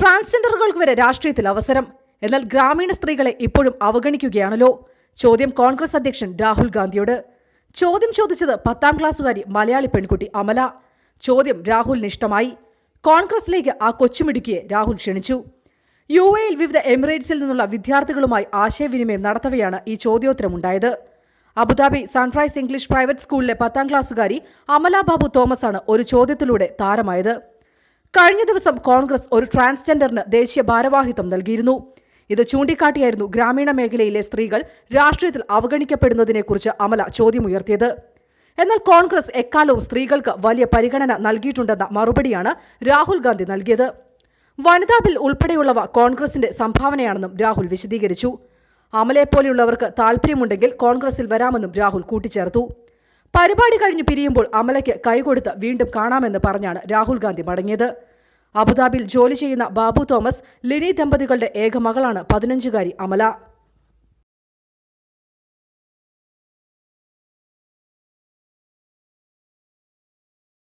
ട്രാൻസ്ജെൻഡറുകൾക്ക് വരെ രാഷ്ട്രീയത്തിൽ അവസരം. എന്നാൽ ഗ്രാമീണ സ്ത്രീകളെ ഇപ്പോഴും അവഗണിക്കുകയാണല്ലോ. ചോദ്യം കോൺഗ്രസ് അധ്യക്ഷൻ രാഹുൽ ഗാന്ധിയോട്. ചോദ്യം ചോദിച്ചത് പത്താം ക്ലാസ്സുകാരി മലയാളി പെൺകുട്ടി അമല. ചോദ്യം രാഹുലിന് ഇഷ്ടമായി. കോൺഗ്രസിലേക്ക് ആ കൊച്ചുമിടുക്കിയെ രാഹുൽ ക്ഷണിച്ചു. യു എയിൽ വിവിധ എമിറേറ്റ്സിൽ നിന്നുള്ള വിദ്യാർത്ഥികളുമായി ആശയവിനിമയം നടത്തവെയാണ് ഈ ചോദ്യോത്തരമുണ്ടായത്. Abu Dhabi sunrise English private സ്കൂളിലെ പത്താം ക്ലാസ്സുകാരി അമല ബാബു തോമസ് ആണ് ഒരു ചോദ്യത്തിലൂടെ താരമായത്. കഴിഞ്ഞ ദിവസം കോൺഗ്രസ് ഒരു ട്രാൻസ്ജെൻഡറിന് ദേശീയ ഭാരവാഹിത്വം നൽകിയിരുന്നു. ഇത് ചൂണ്ടിക്കാട്ടിയായിരുന്നു ഗ്രാമീണ മേഖലയിലെ സ്ത്രീകൾ രാഷ്ട്രീയത്തിൽ അവഗണിക്കപ്പെടുന്നതിനെക്കുറിച്ച് അമല ചോദ്യമുയർത്തിയത്. എന്നാൽ കോൺഗ്രസ് എക്കാലവും സ്ത്രീകൾക്ക് വലിയ പരിഗണന നൽകിയിട്ടുണ്ടെന്ന മറുപടിയാണ് രാഹുൽ ഗാന്ധി നൽകിയത്. വനിതാ ബിൽ ഉൾപ്പെടെയുള്ളവ കോൺഗ്രസിന്റെ സംഭാവനയാണെന്നും രാഹുൽ വിശദീകരിച്ചു. അമലയെപ്പോലെയുള്ളവർക്ക് താൽപ്പര്യമുണ്ടെങ്കിൽ കോൺഗ്രസിൽ വരാമെന്നും രാഹുൽ കൂട്ടിച്ചേർത്തു. പരിപാടി കഴിഞ്ഞ് പിരിയുമ്പോൾ അമലയ്ക്ക് കൈകൊടുത്ത് വീണ്ടും കാണാമെന്ന് പറഞ്ഞാണ് രാഹുൽ ഗാന്ധി മടങ്ങിയത്. അബുദാബിയിൽ ജോലി ചെയ്യുന്ന ബാബു തോമസ് ലിനി ദമ്പതികളുടെ ഏക മകളാണ് പതിനഞ്ചുകാരി അമല.